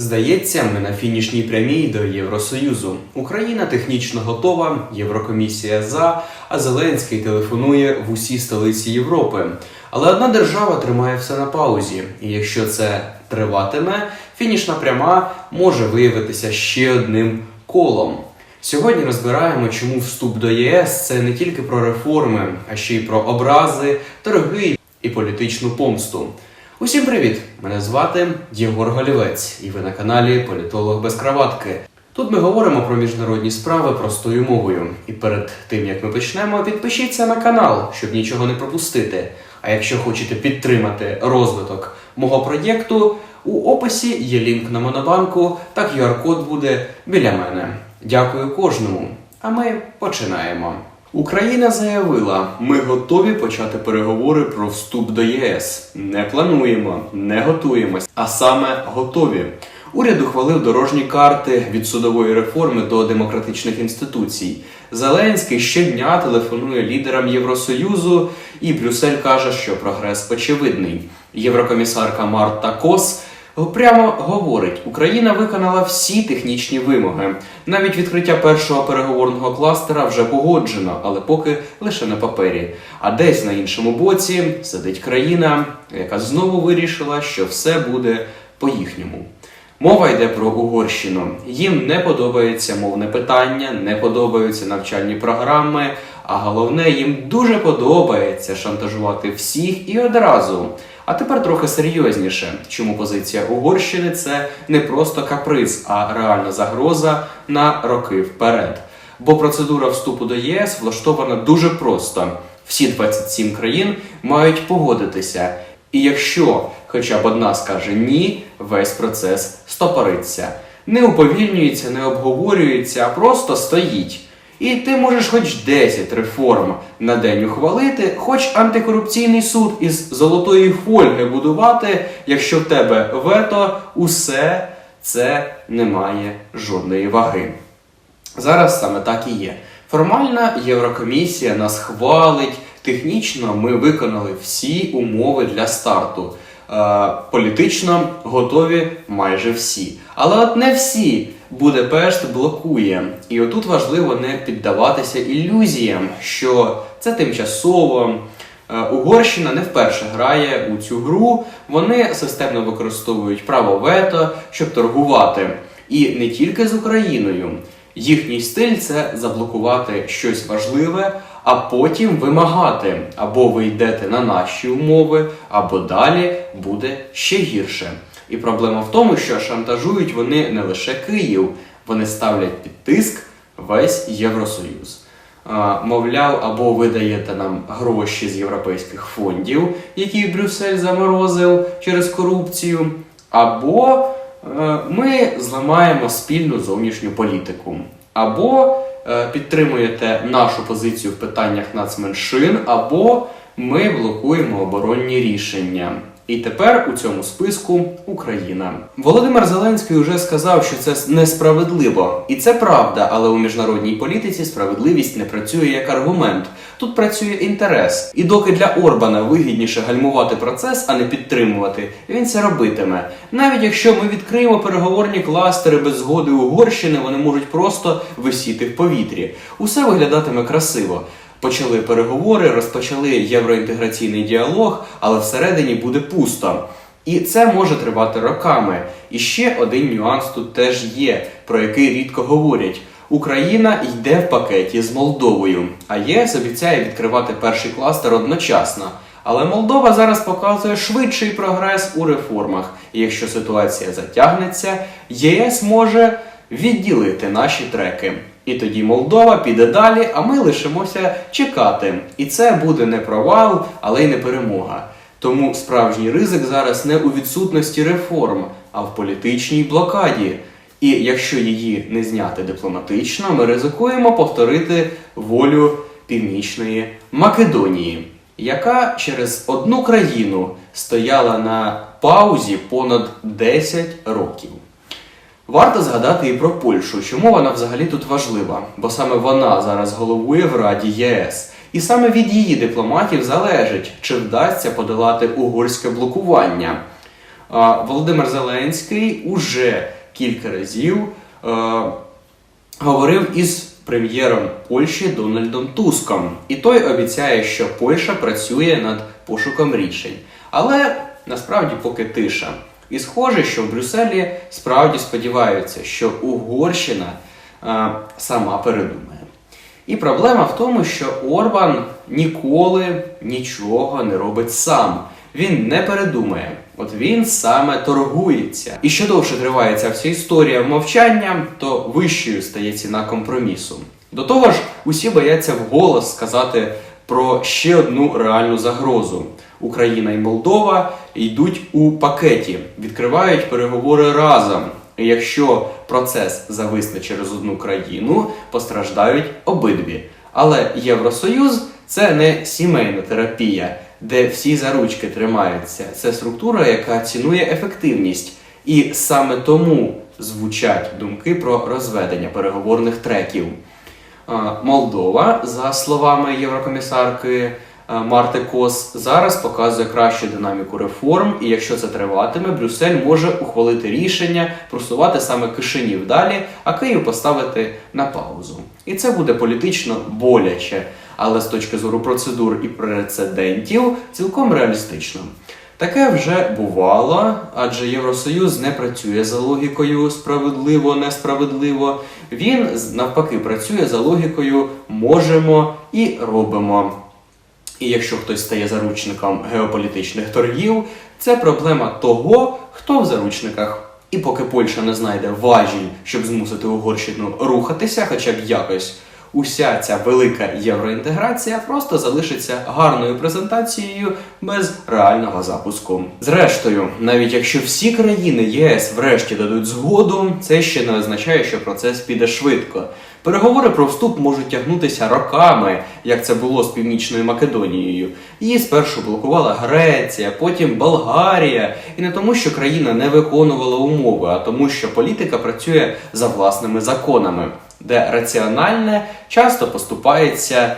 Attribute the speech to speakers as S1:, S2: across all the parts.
S1: Здається, ми на фінішній прямій до Євросоюзу. Україна технічно готова, Єврокомісія за, а Зеленський телефонує в усі столиці Європи. Але одна держава тримає все на паузі, і якщо це триватиме, фінішна пряма може виявитися ще одним колом. Сьогодні розбираємо, чому вступ до ЄС це не тільки про реформи, а ще й про образи, торги і політичну помсту. Усім привіт! Мене звати Єгор Голівець, і ви на каналі Політолог без краватки. Тут ми говоримо про міжнародні справи простою мовою. І перед тим як ми почнемо, підпишіться на канал, щоб нічого не пропустити. А якщо хочете підтримати розвиток мого проєкту, у описі є лінк на Монобанку, та QR-код буде біля мене. Дякую кожному. А ми починаємо. Україна заявила, ми готові почати переговори про вступ до ЄС. Не плануємо, не готуємось, а саме готові. Уряд ухвалив дорожні карти від судової реформи до демократичних інституцій. Зеленський щодня телефонує лідерам Євросоюзу, і Брюссель каже, що прогрес очевидний. Єврокомісарка Марта Кос прямо говорить: Україна виконала всі технічні вимоги. Навіть відкриття першого переговорного кластера вже погоджено, але поки лише на папері. А десь на іншому боці сидить країна, яка знову вирішила, що все буде по-їхньому. Мова йде про Угорщину. Їм не подобається мовне питання, не подобаються навчальні програми, а головне, їм дуже подобається шантажувати всіх і одразу. А тепер трохи серйозніше, чому позиція Угорщини це не просто каприз, а реальна загроза на роки вперед. Бо процедура вступу до ЄС влаштована дуже просто. Всі 27 країн мають погодитися. І якщо хоча б одна скаже ні, весь процес стопориться. Не уповільнюється, не обговорюється, а просто стоїть. І ти можеш хоч 10 реформ на день ухвалити, хоч антикорупційний суд із золотої фольги будувати, якщо в тебе вето, усе це не має жодної ваги. Зараз саме так і є. Формальна Єврокомісія нас хвалить, технічно ми виконали всі умови для старту. Е, політично готові майже всі. Але от не всі Будапешт блокує. І отут важливо не піддаватися ілюзіям, що це тимчасово. Е, Угорщина не вперше грає у цю гру. Вони системно використовують право вето, щоб торгувати. І не тільки з Україною. Їхній стиль це заблокувати щось важливе, а потім вимагати, або ви йдете на наші умови, або далі буде ще гірше. І проблема в тому, що шантажують вони не лише Київ, вони ставлять під тиск весь Євросоюз. Мовляв, або ви даєте нам гроші з європейських фондів, які Брюссель заморозив через корупцію, або е, ми зламаємо спільну зовнішню політику, або підтримуєте нашу позицію в питаннях нацменшин, або ми блокуємо оборонні рішення. І тепер у цьому списку Україна. Володимир Зеленський вже сказав, що це несправедливо, і це правда, але у міжнародній політиці справедливість не працює як аргумент. Тут працює інтерес. І доки для Орбана вигідніше гальмувати процес, а не підтримувати, він це робитиме. Навіть якщо ми відкриємо переговорні кластери без згоди Угорщини, вони можуть просто висіти в повітрі. Усе виглядатиме красиво. Почали переговори, розпочали євроінтеграційний діалог, але всередині буде пусто. І це може тривати роками. І ще один нюанс тут теж є, про який рідко говорять. Україна йде в пакеті з Молдовою, а ЄС обіцяє відкривати перший кластер одночасно. Але Молдова зараз показує швидший прогрес у реформах. І якщо ситуація затягнеться, ЄС може відділити наші треки. І тоді Молдова піде далі, а ми лишимося чекати. І це буде не провал, але й не перемога. Тому справжній ризик зараз не у відсутності реформ, а в політичній блокаді. І якщо її не зняти дипломатично, ми ризикуємо повторити волю Північної Македонії, яка через одну країну стояла на паузі понад 10 років. Варто згадати і про Польщу, чому вона взагалі тут важлива, бо саме вона зараз головує в Раді ЄС. І саме від її дипломатів залежить, чи вдасться подолати угорське блокування. Володимир Зеленський уже кілька разів е, говорив із прем'єром Польщі Дональдом Туском, і той обіцяє, що Польща працює над пошуком рішень. Але насправді поки тиша. І схоже, що в Брюсселі справді сподіваються, що Угорщина е, сама передумає. І проблема в тому, що Орбан ніколи нічого не робить сам. Він не передумає. От він саме торгується. І що довше триває ця вся історія мовчання, то вищою стає ціна компромісу. До того ж, усі бояться вголос сказати про ще одну реальну загрозу. Україна і Молдова йдуть у пакеті, відкривають переговори разом. Якщо процес зависне через одну країну, постраждають обидві. Але Євросоюз це не сімейна терапія, де всі за ручки тримаються. Це структура, яка цінує ефективність. І саме тому звучать думки про розведення переговорних треків. Молдова, за словами єврокомісарки Марти Кос, зараз показує кращу динаміку реформ, і якщо це триватиме, Брюссель може ухвалити рішення просувати саме Кишинів далі, а Київ поставити на паузу. І це буде політично боляче, але з точки зору процедур і прецедентів цілком реалістично. Таке вже бувало, адже Євросоюз не працює за логікою справедливо, несправедливо. Він навпаки працює за логікою можемо і робимо. І якщо хтось стає заручником геополітичних торгів, це проблема того, хто в заручниках. І поки Польща не знайде важіль, щоб змусити Угорщину рухатися, хоча б якось, уся ця велика євроінтеграція просто залишиться гарною презентацією без реального запуску. Зрештою, навіть якщо всі країни ЄС врешті дадуть згоду, це ще не означає, що процес піде швидко. Переговори про вступ можуть тягнутися роками, як це було з Північною Македонією. Її спершу блокувала Греція, потім Болгарія. І не тому, що країна не виконувала умови, а тому, що політика працює за власними законами, де раціональне часто поступається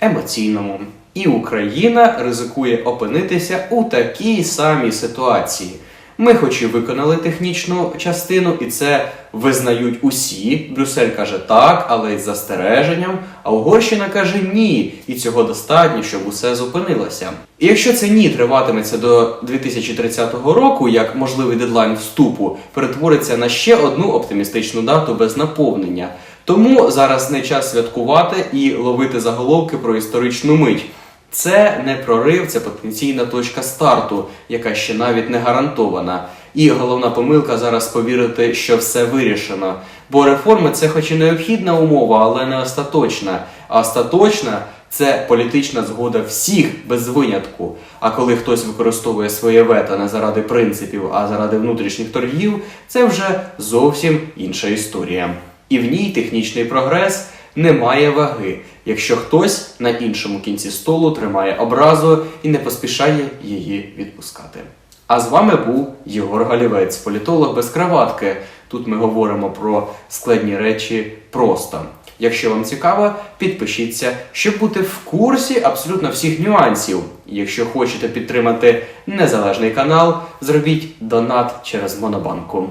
S1: емоційному. І Україна ризикує опинитися у такій самій ситуації. Ми, хоч і виконали технічну частину, і це визнають усі. Брюссель каже так, але із застереженням. А Угорщина каже ні, і цього достатньо, щоб усе зупинилося. І якщо це ні триватиметься до 2030 року, як можливий дедлайн вступу, перетвориться на ще одну оптимістичну дату без наповнення. Тому зараз не час святкувати і ловити заголовки про історичну мить. Це не прорив, це потенційна точка старту, яка ще навіть не гарантована. І головна помилка зараз повірити, що все вирішено. Бо реформи це хоч і необхідна умова, але не остаточна. А остаточна це політична згода всіх без винятку. А коли хтось використовує своє вето не заради принципів, а заради внутрішніх торгів, це вже зовсім інша історія. І в ній технічний прогрес не має ваги, якщо хтось на іншому кінці столу тримає образу і не поспішає її відпускати. А з вами був Єгор Галівець, політолог без краватки. Тут ми говоримо про складні речі просто. Якщо вам цікаво, підпишіться, щоб бути в курсі абсолютно всіх нюансів. Якщо хочете підтримати незалежний канал, зробіть донат через Монобанку.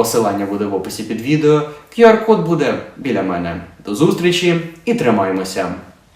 S1: Посилання буде в описі під відео, QR-код буде біля мене. До зустрічі і тримаємося!